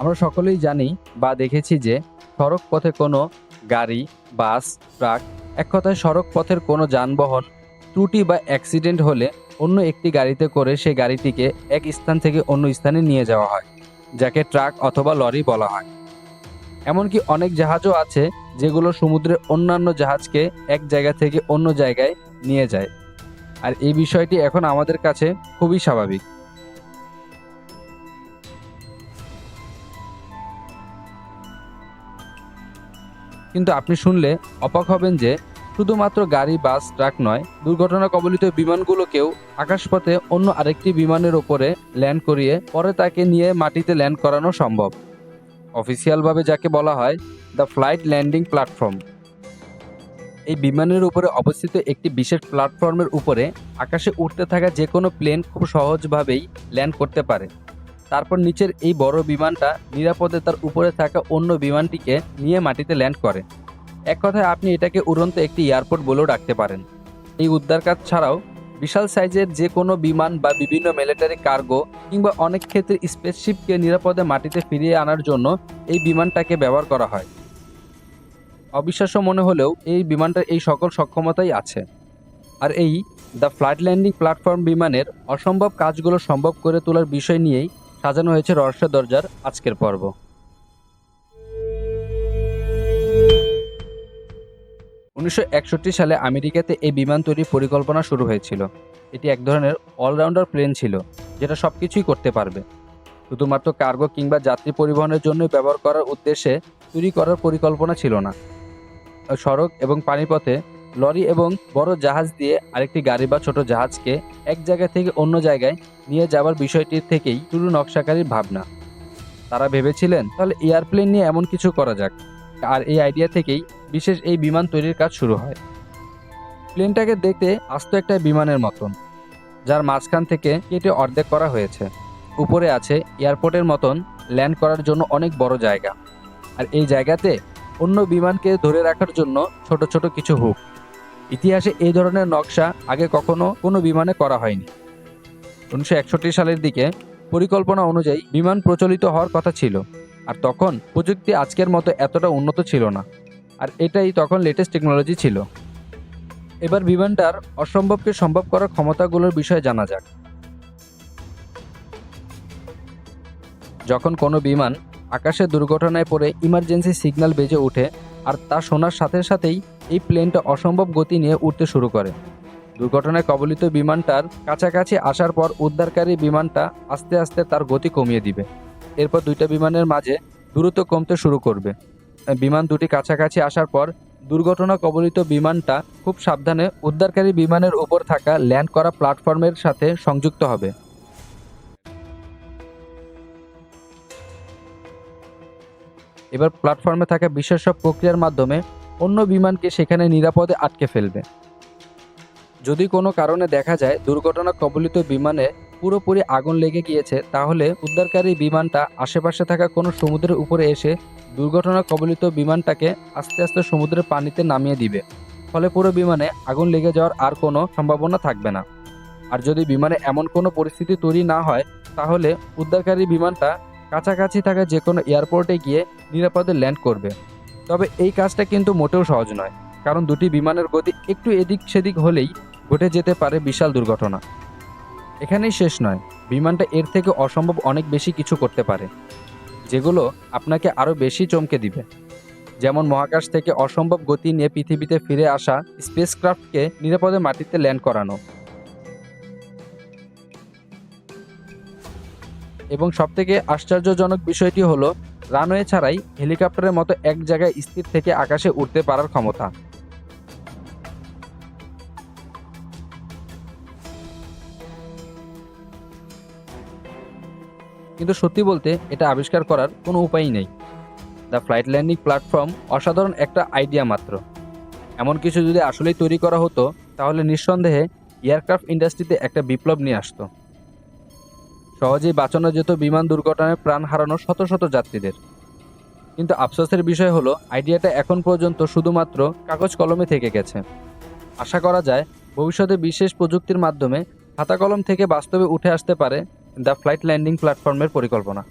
আমরা সকলেই জানি বা দেখেছি যে সড়ক পথে কোনো গাড়ি, বাস, ট্রাক, এক কথায় সড়ক পথের কোনো যানবাহন ত্রুটি বা অ্যাক্সিডেন্ট হলে অন্য একটি গাড়িতে করে সেই গাড়িটিকে এক স্থান থেকে অন্য স্থানে নিয়ে যাওয়া হয়, যাকে ট্রাক অথবা লরি বলা হয়। এমনকি অনেক জাহাজও আছে যেগুলো সমুদ্রের অন্যান্য জাহাজকে এক জায়গা থেকে অন্য জায়গায় নিয়ে যায়। আর এই বিষয়টি এখন আমাদের কাছে খুবই স্বাভাবিক। কিন্তু আপনি শুনলে অবাক হবেন যে শুধুমাত্র গাড়ি, বাস, ট্রাক নয় দুর্ঘটনা কবলিত বিমানগুলোকেও আকাশপথে অন্য আরেকটি বিমানের ওপরে ল্যান্ড করিয়ে পরে তাকে নিয়ে মাটিতে ল্যান্ড করানো সম্ভব। অফিসিয়ালভাবে যাকে বলা হয় দ্য ফ্লাইট ল্যান্ডিং প্ল্যাটফর্ম। এই বিমানের উপরে অবস্থিত একটি বিশেষ প্ল্যাটফর্মের উপরে আকাশে উঠতে থাকা যে কোনো প্লেন খুব সহজভাবেই ল্যান্ড করতে পারে। তারপর নিচের এই বড় বিমানটা নিরাপদে তার উপরে থাকা অন্য বিমানটিকে নিয়ে মাটিতে ল্যান্ড করে। এক কথায় আপনি এটাকে উড়ন্ত একটি এয়ারপোর্ট বলেও ডাকতে পারেন। এই উদ্ধার কাজ ছাড়াও বিশাল সাইজের যে কোনো বিমান বা বিভিন্ন মিলিটারি কার্গো কিংবা অনেক ক্ষেত্রে স্পেসশিপকে নিরাপদে মাটিতে ফিরিয়ে আনার জন্য এই বিমানটাকে ব্যবহার করা হয়। অবিশ্বাস্য মনে হলেও এই বিমানটার এই সকল সক্ষমতাই আছে। আর এই দ্য ফ্লাইট ল্যান্ডিং প্ল্যাটফর্ম বিমানের অসম্ভব কাজগুলো সম্ভব করে তোলার বিষয় নিয়েই সাজানো হয়েছে রহস্য দরজার আজকের পর্ব। উনিশশো একষট্টি সালে আমেরিকাতে এই বিমান তৈরির পরিকল্পনা শুরু হয়েছিল। এটি এক ধরনের অলরাউন্ডার প্লেন ছিল, যেটা সব কিছুই করতে পারবে। শুধুমাত্র কার্গো কিংবা যাত্রী পরিবহনের জন্য ব্যবহার করার উদ্দেশ্যে তৈরি করার পরিকল্পনা ছিল না। সড়ক এবং পানিপথে লরি এবং বড় জাহাজ দিয়ে আরেকটি গাড়ি বা ছোট জাহাজকে এক জায়গা থেকে অন্য জায়গায় নিয়ে যাওয়ার বিষয়টির থেকেই শুরু নকশাকারীর ভাবনা। তারা ভেবেছিলেন, তাহলে এয়ারপ্লেন নিয়ে এমন কিছু করা যাক। আর এই আইডিয়া থেকেই বিশেষ এই বিমান তৈরির কাজ শুরু হয়। প্লেনটাকে দেখতে আস্ত একটা বিমানের মতন, যার মাঝখান থেকে কেটে অর্ধেক করা হয়েছে। উপরে আছে এয়ারপোর্টের মতন ল্যান্ড করার জন্য অনেক বড় জায়গা। আর এই জায়গাতে অন্য বিমানকে ধরে রাখার জন্য ছোট ছোট কিছু হুক। ইতিহাসে এই ধরনের নকশা আগে কখনো কোনো বিমানে করা হয়নি। উনিশশো একষট্টি সালের দিকে পরিকল্পনা অনুযায়ী বিমান প্রচলিত হওয়ার কথা ছিল, আর তখন প্রযুক্তি আজকের মতো এতটা উন্নত ছিল না, আর এটাই তখন লেটেস্ট টেকনোলজি ছিল। এবার বিমানটার অসম্ভবকে সম্ভব করার ক্ষমতাগুলোর বিষয়ে জানা যাক। যখন কোনো বিমান আকাশে দুর্ঘটনায় পড়ে ইমার্জেন্সি সিগন্যাল বেজে ওঠে আর তা শোনার সাথে সাথেই এই প্লেনটা অসম্ভব গতি নিয়ে উঠতে শুরু করে। দুর্ঘটনায় কবলিত বিমানটার কাছাকাছি আসার পর উদ্ধারকারী বিমানটা আস্তে আস্তে তার গতি কমিয়ে দিবে। এরপর দুইটা বিমানের মাঝে দূরত্ব কমতে শুরু করবে। বিমান দুটি কাছাকাছি আসার পর দুর্ঘটনা কবলিত বিমানটা খুব সাবধানে উদ্ধারকারী বিমানের উপর থাকা ল্যান্ড করা প্ল্যাটফর্মের সাথে সংযুক্ত হবে। এবার প্ল্যাটফর্মে থাকা বিশেষ সব প্রক্রিয়ার মাধ্যমে অন্য বিমানকে সেখানে নিরাপদে আটকে ফেলবে। যদি কোনো কারণে দেখা যায় দুর্ঘটনা কবলিত বিমানে পুরোপুরি আগুন লেগে গিয়েছে, তাহলে উদ্ধারকারী বিমানটা আশেপাশে থাকা কোনো সমুদ্রের উপরে এসে দুর্ঘটনা কবলিত বিমানটাকে আস্তে আস্তে সমুদ্রের পানিতে নামিয়ে দিবে। ফলে পুরো বিমানে আগুন লেগে যাওয়ার আর কোনো সম্ভাবনা থাকবে না। আর যদি বিমানে এমন কোনো পরিস্থিতি তৈরি না হয়, তাহলে উদ্ধারকারী বিমানটা কাছাকাছি থাকা যে কোনো এয়ারপোর্টে গিয়ে নিরাপদে ল্যান্ড করবে। তবে এই কাজটা কিন্তু মোটেও সহজ নয়, কারণ দুটি বিমানের গতি একটু এদিক সেদিক হলেই ঘটে যেতে পারে বিশাল দুর্ঘটনা। এখানেই শেষ নয়, বিমানটা এর থেকে অসম্ভব অনেক বেশি কিছু করতে পারে, যেগুলো আপনাকে আরও বেশি চমকে দিবে। যেমন মহাকাশ থেকে অসম্ভব গতি নিয়ে পৃথিবীতে ফিরে আসা স্পেসক্রাফটকে নিরাপদে মাটিতে ল্যান্ড করানো। এবং সবথেকে আশ্চর্যজনক বিষয়টি হলো, রানওয়ে ছাড়াই হেলিকপ্টারের মতো এক জায়গায় স্থির থেকে আকাশে উঠতে পারার ক্ষমতা। কিন্তু সত্যি বলতে এটা আবিষ্কার করার কোনো উপায়ই নেই। দ্য ফ্লাইট ল্যান্ডিং প্ল্যাটফর্ম অসাধারণ একটা আইডিয়া মাত্র। এমন কিছু যদি আসলেই তৈরি করা হতো, তাহলে নিঃসন্দেহে এয়ারক্রাফট ইন্ডাস্ট্রিতে একটা বিপ্লব নিয়ে আসতো। সহজেই বাঁচানো যেত বিমান দুর্ঘটনায় প্রাণ হারানো শত শত যাত্রীদের। কিন্তু আফসোসের বিষয় হলো, আইডিয়াটা এখন পর্যন্ত শুধুমাত্র কাগজ কলমে থেকে গেছে। আশা করা যায়, ভবিষ্যতে বিশেষ প্রযুক্তির মাধ্যমে খাতা কলম থেকে বাস্তবে উঠে আসতে পারে দ্য ফ্লাইট ল্যান্ডিং প্ল্যাটফর্মের পরিকল্পনা।